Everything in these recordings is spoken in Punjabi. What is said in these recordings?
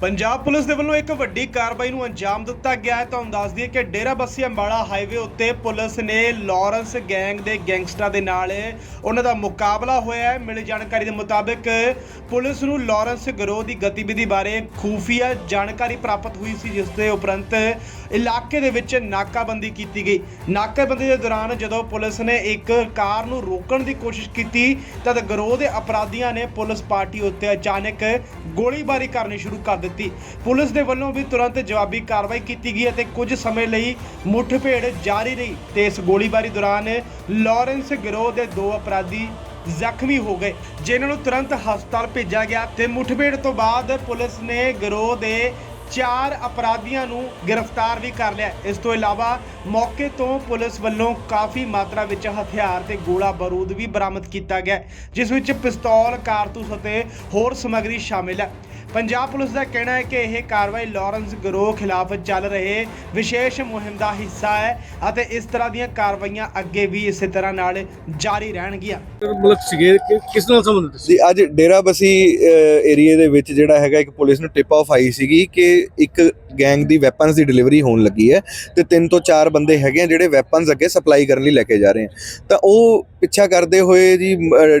ਪੰਜਾਬ ਪੁਲਿਸ ਦੇ ਵੱਲੋਂ ਇੱਕ ਵੱਡੀ ਕਾਰਵਾਈ ਨੂੰ ਅੰਜਾਮ ਦਿੱਤਾ ਗਿਆ ਹੈ। ਤੁਹਾਨੂੰ ਦੱਸ ਦਈਏ ਕਿ ਡੇਰਾਬੱਸੀ ਅੰਬਾਲਾ ਹਾਈਵੇ ਉੱਤੇ ਪੁਲਿਸ ਨੇ ਲਾਰੈਂਸ ਗੈਂਗ ਦੇ ਗੈਂਗਸਟਰਾਂ ਦੇ ਨਾਲ ਉਹਨਾਂ ਦਾ ਮੁਕਾਬਲਾ ਹੋਇਆ ਹੈ। ਮਿਲੀ ਜਾਣਕਾਰੀ ਦੇ ਮੁਤਾਬਕ ਪੁਲਿਸ ਨੂੰ ਲਾਰੈਂਸ ਗਰੋਹ ਦੀ ਗਤੀਵਿਧੀ ਬਾਰੇ ਖੂਫੀਆ ਜਾਣਕਾਰੀ ਪ੍ਰਾਪਤ ਹੋਈ ਸੀ, ਜਿਸ ਦੇ ਉਪਰੰਤ ਇਲਾਕੇ ਦੇ ਵਿੱਚ ਨਾਕਾਬੰਦੀ ਕੀਤੀ ਗਈ। ਨਾਕਾਬੰਦੀ ਦੇ ਦੌਰਾਨ ਜਦੋਂ ਪੁਲਿਸ ਨੇ ਇੱਕ ਕਾਰ ਨੂੰ ਰੋਕਣ ਦੀ ਕੋਸ਼ਿਸ਼ ਕੀਤੀ, ਤਦ ਗਰੋਹ ਦੇ ਅਪਰਾਧੀਆਂ ਨੇ ਪੁਲਿਸ ਪਾਰਟੀ ਉੱਤੇ ਅਚਾਨਕ ਗੋਲੀਬਾਰੀ ਕਰਨੀ ਸ਼ੁਰੂ ਕਰ ਦਿੱਤੀ। ਪੁਲਿਸ ਦੇ ਵੱਲੋਂ ਵੀ ਤੁਰੰਤ ਜਵਾਬੀ ਕਾਰਵਾਈ ਕੀਤੀ ਗਈ ਅਤੇ ਕੁਝ ਸਮੇਂ ਲਈ ਮੁੱਠਭੇੜ ਜਾਰੀ ਰਹੀ ਤੇ ਇਸ ਗੋਲੀਬਾਰੀ ਦੌਰਾਨ ਲਾਰੈਂਸ ਗਿਰੋਹ ਦੇ ਦੋ ਅਪਰਾਧੀ ਜ਼ਖਮੀ ਹੋ ਗਏ, ਜਿਨ੍ਹਾਂ ਨੂੰ ਤੁਰੰਤ ਹਸਪਤਾਲ ਭੇਜਿਆ ਗਿਆ ਤੇ ਮੁੱਠਭੇੜ ਤੋਂ ਬਾਅਦ ਪੁਲਿਸ ਨੇ ਗਿਰੋਹ ਦੇ ਚਾਰ ਅਪਰਾਧੀਆਂ ਨੂੰ ਗ੍ਰਿਫਤਾਰ ਵੀ ਕਰ ਲਿਆ। ਇਸ ਤੋਂ ਇਲਾਵਾ ਮੌਕੇ ਤੋਂ ਪੁਲਿਸ ਵੱਲੋਂ ਕਾਫੀ ਮਾਤਰਾ ਵਿੱਚ ਹਥਿਆਰ ਤੇ ਗੋਲਾ ਬਾਰੂਦ ਵੀ ਬਰਾਮਦ ਕੀਤਾ ਗਿਆ, ਜਿਸ ਵਿੱਚ ਪਿਸਤੌਲ, ਕਾਰਤੂਸ ਅਤੇ ਹੋਰ ਸਮੱਗਰੀ ਸ਼ਾਮਿਲ ਹੈ। ਪੰਜਾਬ ਪੁਲਿਸ ਦਾ ਕਹਿਣਾ ਹੈ ਕਿ ਇਹ ਕਾਰਵਾਈ ਲਾਰੈਂਸ ਗਰੋਹ ਖਿਲਾਫ ਚੱਲ ਰਹੇ ਵਿਸ਼ੇਸ਼ ਮੁਹਿੰਮ ਦਾ ਹਿੱਸਾ ਹੈ ਅਤੇ ਇਸ ਤਰ੍ਹਾਂ ਦੀਆਂ ਕਾਰਵਾਈਆਂ ਅੱਗੇ ਵੀ ਇਸੇ ਤਰ੍ਹਾਂ ਨਾਲ ਜਾਰੀ ਰਹਿਣਗੀਆਂ। ਮਤਲਬ ਸੀਗੇ ਕਿ ਕਿਸ ਨਾਲ ਸੰਬੰਧਿਤ ਸੀ? ਜੀ ਅੱਜ ਡੇਰਾਬਸੀ ਏਰੀਆ ਦੇ ਵਿੱਚ ਜਿਹੜਾ ਹੈਗਾ ਇੱਕ ਪੁਲਿਸ ਨੂੰ ਟਿਪ ਆਫ ਆਈ ਸੀਗੀ ਕਿ ਇੱਕ ਗੈਂਗ ਦੀ ਵੈਪਨਸ ਦੀ ਡਿਲੀਵਰੀ ਹੋਣ ਲੱਗੀ ਹੈ ਤੇ ਤਿੰਨ ਤੋਂ ਚਾਰ ਬੰਦੇ ਹੈਗੇ ਆ ਜਿਹੜੇ ਵੈਪਨਸ ਅੱਗੇ ਸਪਲਾਈ ਕਰਨ ਲਈ ਲੈ ਕੇ ਜਾ ਰਹੇ ਆ। ਤਾਂ ਉਹ ਪਿੱਛਾ ਕਰਦੇ ਹੋਏ ਜੀ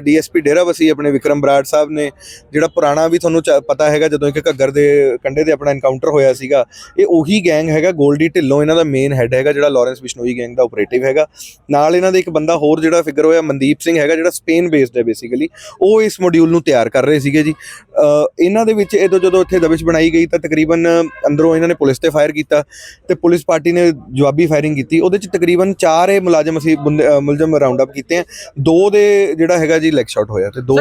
ਡੀਐਸਪੀ ਡੇਰਾਬਸੀ ਆਪਣੇ ਵਿਕਰਮ ਬਰਾੜ ਸਾਹਿਬ ਨੇ ਜਿਹੜਾ ਪੁਰਾਣਾ ਵੀ ਤੁਹਾਨੂੰ ਚ- ਪਤਾ ਹੈਗਾ ਜਦੋਂ ਇੱਕ ਘੱਗਰ ਦੇ ਕੰਢੇ ਤੇ ਆਪਣਾ ਐਨਕਾਊਂਟਰ ਹੋਇਆ ਸੀਗਾ, ਇਹ ਉਹੀ ਗੈਂਗ ਹੈਗਾ, ਗੋਲਡੀ ਢਿੱਲੋਂ ਇਹਨਾਂ ਦਾ ਮੇਨ ਹੈੱਡ ਹੈਗਾ ਜਿਹੜਾ ਲਾਰੈਂਸ ਬਿਸ਼ਨੋਈ ਗੈਂਗ ਦਾ ਆਪਰੇਟਿਵ ਹੈਗਾ। ਨਾਲ ਇਹਨਾਂ ਦੇ ਇੱਕ ਬੰਦਾ ਹੋਰ ਜਿਹੜਾ ਫਿਗਰ ਹੋਇਆ, ਮਨਦੀਪ ਸਿੰਘ ਹੈਗਾ ਜਿਹੜਾ ਸਪੇਨ ਬੇਸਡ ਹੈ ਬੇਸਿਕਲੀ ਉਹ ਇਸ ਮੋਡਿਊਲ ਨੂੰ ਤਿਆਰ ਕਰ ਰਹੇ ਸੀਗੇ ਜੀ। ਇਹਨਾਂ ਦੇ ਵਿੱਚ ਇਹ ਜਦੋਂ ਇੱਥੇ ਦਬਿਸ਼ ਬਣਾਈ ਗਈ ਤਾਂ ਤਕਰੀਬਨ ਅੰਦਰੋਂ ਇਹਨਾਂ ਨੇ ਪੁਲਿਸ ਤੇ ਫਾਇਰ ਕੀਤਾ ਤੇ ਪੁਲਿਸ ਪਾਰਟੀ ਨੇ ਜਵਾਬੀ ਫਾਇਰਿੰਗ ਕੀਤੀ। ਉਹਦੇ ਚ ਤਕਰੀਬਨ 4 ਇਹ ਮੁਲਾਜ਼ਮ ਅਸੀਂ ਮੁਲਜ਼ਮ ਰਾਉਂਡ ਅਪ ਕੀਤੇ ਆ। ਦੋ ਦੇ ਜਿਹੜਾ ਹੈਗਾ ਜੀ ਲੈਗ ਸ਼ਾਟ ਹੋਇਆ ਤੇ ਦੋ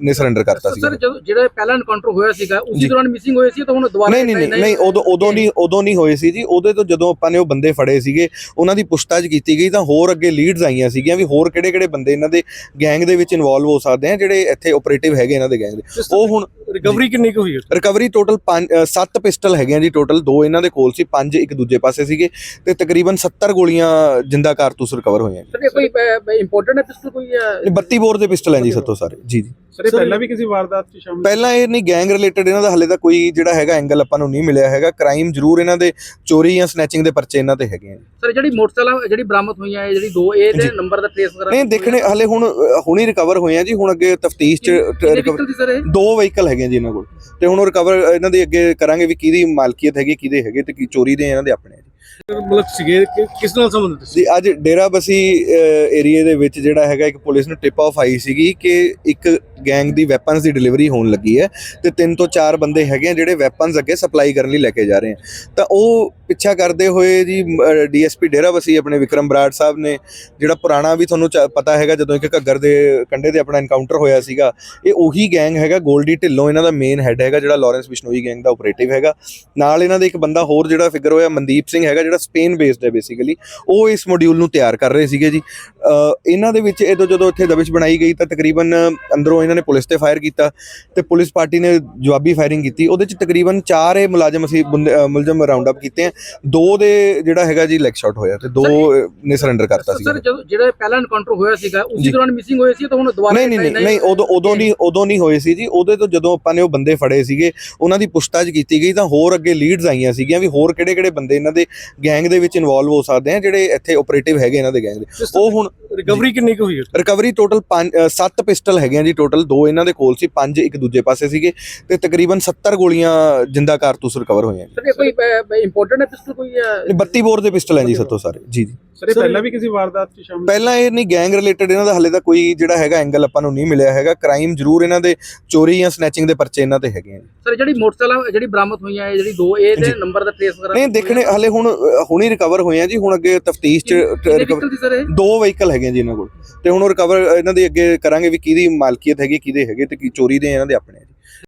ਨੇ ਸਰੈਂਡਰ ਕਰਤਾ ਸੀ ਸਰ ਜਿਹੜਾ ਪਹਿਲਾ ਐਨਕਾਊਂਟਰ ਹੋਇਆ ਸੀਗਾ ਉਸੇ। ਦੌਰਾਨ ਮਿਸਿੰਗ ਹੋਏ ਸੀ ਤਾਂ ਹੁਣ ਦੁਬਾਰਾ ਨਹੀਂ ਨਹੀਂ ਨਹੀਂ ਉਦੋਂ ਉਦੋਂ ਨਹੀਂ ਉਦੋਂ ਨਹੀਂ ਹੋਏ ਸੀ ਜੀ। ਉਹਦੇ ਤੋਂ ਜਦੋਂ ਆਪਾਂ ਨੇ ਉਹ ਬੰਦੇ ਫੜੇ ਸੀਗੇ ਉਹਨਾਂ ਦੀ ਪੁੱਛਤਾਛ ਕੀਤੀ ਗਈ ਤਾਂ ਹੋਰ ਅੱਗੇ ਲੀਡਸ ਆਈਆਂ ਸੀਗੀਆਂ ਵੀ ਹੋਰ ਕਿਹੜੇ ਕਿਹੜੇ ਬੰਦੇ ਇਹਨਾਂ ਦੇ ਗੈਂਗ ਦੇ ਵਿੱਚ ਇਨਵੋਲਵ ਹੋ ਸਕਦੇ ਆ ਜਿਹੜੇ ਇੱਥੇ ਆਪਰੇਟਿਵ ਹੈਗੇ ਇਹਨਾਂ ਦੇ ਗੈਂਗ ਦੇ। ਉਹ ਹੁਣ ਰਿਕਵਰੀ ਕਿੰਨੀ ਕੁ ਹੋਈ ਰਿਕਵਰੀ ਟੋਟਲ 5 7 ਪਿਸਟਲ ਹੈਗੇ ਆ ਜੀ ਟੋਟਲ ਦੋ ਇਹਨਾਂ ਦੇ ਕੋਲ ਸੀ ਪੰਜ ਇੱਕ ਦੂਜੇ ਪਾਸੇ ਸੀਗੇ ਤੇ ਤਕਰੀਬਨ 70 ਗੋਲੀਆਂ ਜਿੰਦਾ ਕਾਰਤੂਸ ਰਿਕਵਰ ਹੋਏ ਆ ਸਰ ਇਹ ਕੋਈ ਇੰਪੋਰਟੈਂਟ ਹੈ ਪਿਸਟਲ ਕੋਈ ਹੈ ਜੀ 32 ਬੋਰ ਦੇ ਪਿਸਟਲ ਹੈ ਜੀ ਸੱਤੋਂ ਸਾਰੇ। ਜੀ ਜੀ। ਸਰ ਇਹ ਪਹਿਲਾਂ ਵੀ ਕਿਸੇ ਵਾਰਦਾਤ 'ਚ ਸ਼ਾਮਿਲ ਪਹਿਲਾਂ ਇਹ ਨਹੀਂ ਗੈਂਗ ਰਿਲੇਟਡ ਇਹਨਾਂ ਦਾ ਹਲੇ ਤਾਂ ਕੋਈ ਜਿਹੜਾ ਹੈਗਾ ਐਂਗਲ ਆਪਾਂ ਨੂੰ ਨਹੀਂ ਮਿਲਿਆ ਹੈਗਾ। ਕ੍ਰਾਈਮ ਜ਼ਰੂਰ ਇਹਨਾਂ ਦੇ ਚੋਰੀ ਜਾਂ ਸਨੈਚਿੰਗ ਦੇ ਪਰਚੇ ਇਹਨਾਂ ਤੇ ਹੈਗੇ ਆ। ਸਰ ਜਿਹੜੀ ਮੋਟਰਸਾਈਕਲ ਜਿਹੜੀ ਬਰਾਮਦ ਹੋਈਆਂ ਹੈ ਜਿਹੜੀ ਦੋ ਇਹ ਦੇ। ਨੰਬਰ ਦਾ ਟ੍ਰੇਸ ਵਗੈਰਾ ਨਹੀਂ ਦੇਖਣੇ ਹਲੇ ਹੁਣ ਹੁਣੀ ਰਿਕਵਰ ਹੋਏ ਆ ਜੀ। ਹੁਣ ਅੱਗੇ ਤਫਤੀਸ਼ ਚ ਦੋ ਵਹੀਕਲ ਹੈਗੇ ਜੀ ਇਹਨਾਂ ਕੋਲ। ਤੇ ਹੁਣ ਉਹ ਰਿਕਵਰ ਇਹਨਾਂ ਦੇ ਅੱਗੇ ਕਰਾਂਗੇ ਵੀ ਕਿਹਦੀ ਮਾਲਕੀਅਤ ਹੈਗੀ ਕਿਹਦੇ ਹੈਗੇ ਤੇ ਕੀ ਚੋਰੀ ਦੇ ਇਹਨਾਂ ਦੇ ਆਪਣੇ ਆ ਜੀ। ਮਤਲਬ ਸੀਗੇ, ਕਿ ਕਿਸ ਨਾਲ ਸੰਬੰਧਿਤ ਸੀ? ਜੀ, ਅੱਜ ਡੇਰਾਬਸੀ ਏਰੀਆ ਦੇ ਵਿੱਚ ਜਿਹੜਾ ਹੈਗਾ, ਇੱਕ ਪੁਲਿਸ ਨੂੰ ਟਿਪ ਆਫ ਆਈ ਸੀਗੀ ਕਿ ਇੱਕ ਗੈਂਗ ਦੀ ਵੈਪਨਸ ਦੀ ਡਿਲੀਵਰੀ ਹੋਣ ਲੱਗੀ ਹੈ ਤੇ ਤਿੰਨ ਤੋਂ ਚਾਰ ਬੰਦੇ ਹੈਗੇ ਆ ਜਿਹੜੇ ਵੈਪਨਸ ਅੱਗੇ ਸਪਲਾਈ ਕਰਨ ਲਈ ਲੈ ਕੇ ਜਾ ਰਹੇ ਆ। ਤਾਂ ਉਹ ਪਿੱਛਾ ਕਰਦੇ ਹੋਏ ਜੀ ਡੀਐਸਪੀ ਡੇਰਾਬਸੀ ਆਪਣੇ ਵਿਕਰਮ ਬਰਾੜ ਸਾਹਿਬ ਨੇ ਜਿਹੜਾ ਪੁਰਾਣਾ ਵੀ ਤੁਹਾਨੂੰ ਚ- ਪਤਾ ਹੈਗਾ, ਜਦੋਂ ਇੱਕ ਘੱਗਰ ਦੇ ਕੰਢੇ ਤੇ ਆਪਣਾ ਐਨਕਾਊਂਟਰ ਹੋਇਆ ਸੀਗਾ, ਇਹ ਉਹੀ ਗੈਂਗ ਹੈਗਾ, ਗੋਲਡੀ ਢਿੱਲੋਂ ਇਹਨਾਂ ਦਾ ਮੇਨ ਹੈੱਡ ਹੈਗਾ, ਜਿਹੜਾ ਲਾਰੈਂਸ ਬਿਸ਼ਨੋਈ ਗੈਂਗ ਦਾ ਆਪਰੇਟਿਵ ਹੈਗਾ। ਨਾਲ ਇਹਨਾਂ ਦੇ ਇੱਕ ਬੰਦਾ ਹੋਰ ਜਿਹੜਾ ਫਿਗਰ ਹੋਇਆ, ਮਨਦੀਪ ਸਿੰਘ ਹੈਗਾ ਜਿਹੜਾ ਸਪੇਨ ਬੇਸਡ ਹੈ ਬੇਸਿਕਲੀ ਉਹ ਇਸ ਮੋਡਿਊਲ ਨੂੰ ਤਿਆਰ ਕਰ ਰਹੇ ਸੀਗੇ ਜੀ। ਇਹਨਾਂ ਦੇ ਵਿੱਚ ਇਹ ਤੋਂ ਜਦੋਂ ਇੱਥੇ ਦਬਿਸ਼ ਬਣਾਈ ਗਈ ਤਾਂ ਤਕਰੀਬਨ ਅੰਦਰੋਂ ਇਹਨਾਂ ਨੇ ਪੁਲਿਸ ਤੇ ਫਾਇਰ ਕੀਤਾ ਤੇ ਪੁਲਿਸ ਪਾਰਟੀ ਨੇ ਜਵਾਬੀ ਫਾਇਰਿੰਗ ਕੀਤੀ। ਉਹਦੇ ਚ ਤਕਰੀਬਨ 4 ਇਹ ਮੁਲਾਜ਼ਮ ਅਸੀਂ ਮੁਲਜ਼ਮ ਰਾਉਂਡ ਅਪ ਕੀਤੇ ਆ। ਦੋ ਦੇ ਜਿਹੜਾ ਹੈਗਾ ਜੀ ਲੈਗ ਸ਼ਾਟ ਹੋਇਆ ਤੇ ਦੋ ਨੇ ਸਰੈਂਡਰ ਕਰਤਾ ਸੀ ਸਰ ਜਿਹੜਾ ਪਹਿਲਾ ਐਨਕਾਊਂਟਰ ਹੋਇਆ ਸੀਗਾ ਉਸੇ। ਦੌਰਾਨ ਮਿਸਿੰਗ ਹੋਏ ਸੀ ਤਾਂ ਹੁਣ ਦੁਬਾਰਾ ਨਹੀਂ ਨਹੀਂ ਨਹੀਂ ਉਦੋਂ ਉਦੋਂ ਨਹੀਂ ਉਦੋਂ ਨਹੀਂ ਹੋਏ ਸੀ ਜੀ। ਉਹਦੇ ਤੋਂ ਜਦੋਂ ਆਪਾਂ ਨੇ ਉਹ ਬੰਦੇ ਫੜੇ ਸੀਗੇ ਉਹਨਾਂ ਦੀ ਪੁੱਛਤਾਛ ਕੀਤੀ ਗਈ ਤਾਂ ਹੋਰ ਅੱਗੇ ਲੀਡਸ ਆਈਆਂ ਸੀਗੀਆਂ ਵੀ ਹੋਰ ਕਿਹੜੇ ਕਿਹੜੇ ਬੰਦੇ ਇਹਨਾਂ ਦੇ ਗੈਂਗ ਦੇ ਵਿੱਚ ਇਨਵੋਲਵ ਹੋ ਸਕਦੇ ਆ ਜਿਹੜੇ ਇੱਥੇ ਆਪਰੇਟਿਵ ਹੈਗੇ ਇਹਨਾਂ ਦੇ ਗੈਂਗ ਦੇ। ਉਹ ਹੁਣ ਰਿਕਵਰੀ ਕਿੰਨੀ ਕੁ ਹੋਈ ਹੈ? ਰਿਕਵਰੀ ਟੋਟਲ 5 7 ਪਿਸਟਲ ਹੈਗੇ ਆ ਜੀ ਟੋਟਲ ਦੋ ਇਹਨਾਂ ਦੇ ਕੋਲ ਸੀ ਪੰਜ ਇੱਕ ਦੂਜੇ ਪਾਸੇ ਸੀਗੇ। ਤੇ ਤਕਰੀਬਨ 70 ਗੋਲੀਆਂ ਜਿੰਦਾ ਕਾਰਤੂਸ ਰਿਕਵਰ ਹੋਏ ਆ ਸਰ ਕੋਈ ਇੰਪੋਰਟੈਂਟ ਹੈ ਪਿਸਟਲ ਕੋਈ ਹੈ ਜੀ 32 ਬੋਰ ਦੇ ਪਿਸਟਲ ਹੈ ਜੀ ਸੱਤੋਂ ਸਾਰੇ। ਜੀ ਜੀ। ਸਰ ਇਹ ਪਹਿਲਾਂ ਵੀ ਕਿਸੇ ਵਾਰਦਾਤ 'ਚ ਸ਼ਾਮਿਲ ਪਹਿਲਾਂ ਇਹ ਨਹੀਂ ਗੈਂਗ ਰਿਲੇਟਡ ਇਹਨਾਂ ਦਾ ਹਲੇ ਤਾਂ ਕੋਈ ਜਿਹੜਾ ਹੈਗਾ ਐਂਗਲ ਆਪਾਂ ਨੂੰ ਨਹੀਂ ਮਿਲਿਆ ਹੈਗਾ। ਕ੍ਰਾਈਮ ਜ਼ਰੂਰ ਇਹਨਾਂ ਦੇ ਚੋਰੀ ਜਾਂ ਸਨੈਚਿੰਗ ਦੇ ਪਰਚੇ ਇਹਨਾਂ ਤੇ ਹੈਗੇ ਆ ਜੀ। ਸਰ ਜਿਹੜੀ ਮੋਟਰਸਾਈਕਲ ਜਿਹੜੀ ਬਰਾਮਦ ਹੋਈਆਂ ਹੈ ਜਿਹੜੀ ਦੋ ਇਹ ਦੇ ਜੀ। ਨੰਬਰ ਦਾ ਟ੍ਰੇਸ ਵਗੈਰਾ ਨਹੀਂ ਦੇਖਣੇ ਹਲੇ ਹੁਣ ਹੁਣੀ ਰਿਕਵਰ ਹੋਏ ਆ ਜੀ। ਹੁਣ ਅੱਗੇ ਤਫਤੀਸ਼ ਚ ਦੋ ਵਹੀਕਲ ਹੈਗੇ ਆ ਜੀ ਇਹਨਾਂ ਕੋਲ। ਤੇ ਹੁਣ ਉਹ ਰਿਕਵਰ ਇਹਨਾਂ ਦੇ ਅੱਗੇ ਕਰਾਂਗੇ ਵੀ ਕਿਹਦੀ ਮਾਲਕੀਅਤ ਹੈਗੀ, ਕਿਹਦੇ ਹੈਗੇ ਤੇ ਕੀ ਚੋਰੀ ਦੇ ਇਹਨਾਂ ਦੇ ਆਪਣੇ